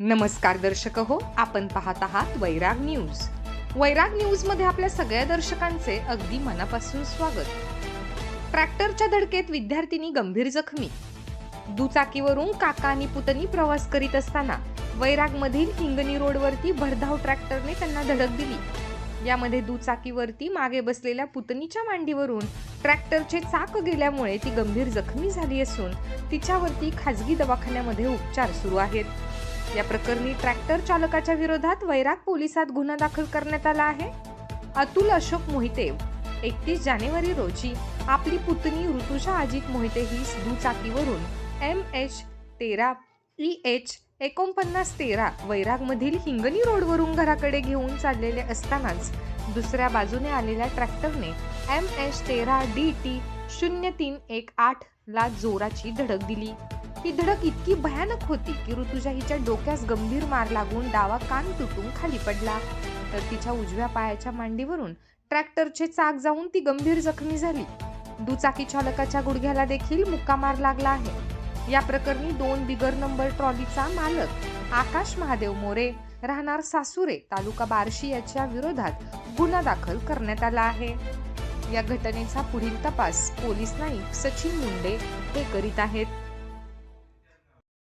नमस्कार दर्शक हो आपण पाहत आहात वैराग न्यूज. वैराग न्यूजमध्ये आपल्या सगळ्या दर्शकांचे अगदी मनापासून स्वागत. ट्रॅक्टरच्या धडकेत विद्यार्थिनी गंभीर जखमी. दुचाकीवरून काका आणि पुतणी प्रवास करीत असताना वैरागमधील हिंगणी रोडवरती भरधाव ट्रॅक्टरने त्यांना धडक दिली. यामध्ये दुचाकीवरती मागे बसलेल्या पुतणीच्या मांडीवरून ट्रॅक्टरचे चाक गेल्यामुळे ती गंभीर जखमी झाली असून तिच्यावरती खाजगी दवाखान्यामध्ये उपचार सुरू आहेत. या प्रकरणी ट्रॅक्टर चालकाच्या विरोधात वैराग पोलिसात गुन्हा दाखल करण्यात आला आहे. अतुल अशोक मोहिते एकतीस जानेवारी रोजी आपली पुतणी ऋतुजा अजित मोहिते ही दुचाकीवरून एम एच तेरा ई एच एकोणपन्नास तेरा वैरागमधील हिंगणी रोडवरून घराकडे घेऊन चाललेले असतानाच दुसऱ्या बाजूने आलेल्या ट्रॅक्टरने एम एच तेरा डी टी शून्य तीन एक आठ ला जोराची धडक दिली. ही धडक इतकी भयानक होती की ऋतुजा हिच्या डोक्यास गंभीर मार लागून डावा कान तुटून खाली पडला. तर तिच्या उजव्या पायाच्या मांडीवरून ट्रॅक्टरचे चाक जाऊन ती गंभीर जखमी झाली. दुचाकी चालकाच्या गुडघ्याला देखील मुक्का मार लागला आहे. या प्रकरणी दोन बिगर नंबर ट्रॉलीचा मालक आकाश महादेव मोरे राहणार सासुरे तालुका बार्शी याच्या विरोधात गुन्हा दाखल करण्यात आला आहे. या घटनेचा पुढील तपास पोलीस नाईक सचिन मुंडे हे करीत आहेत.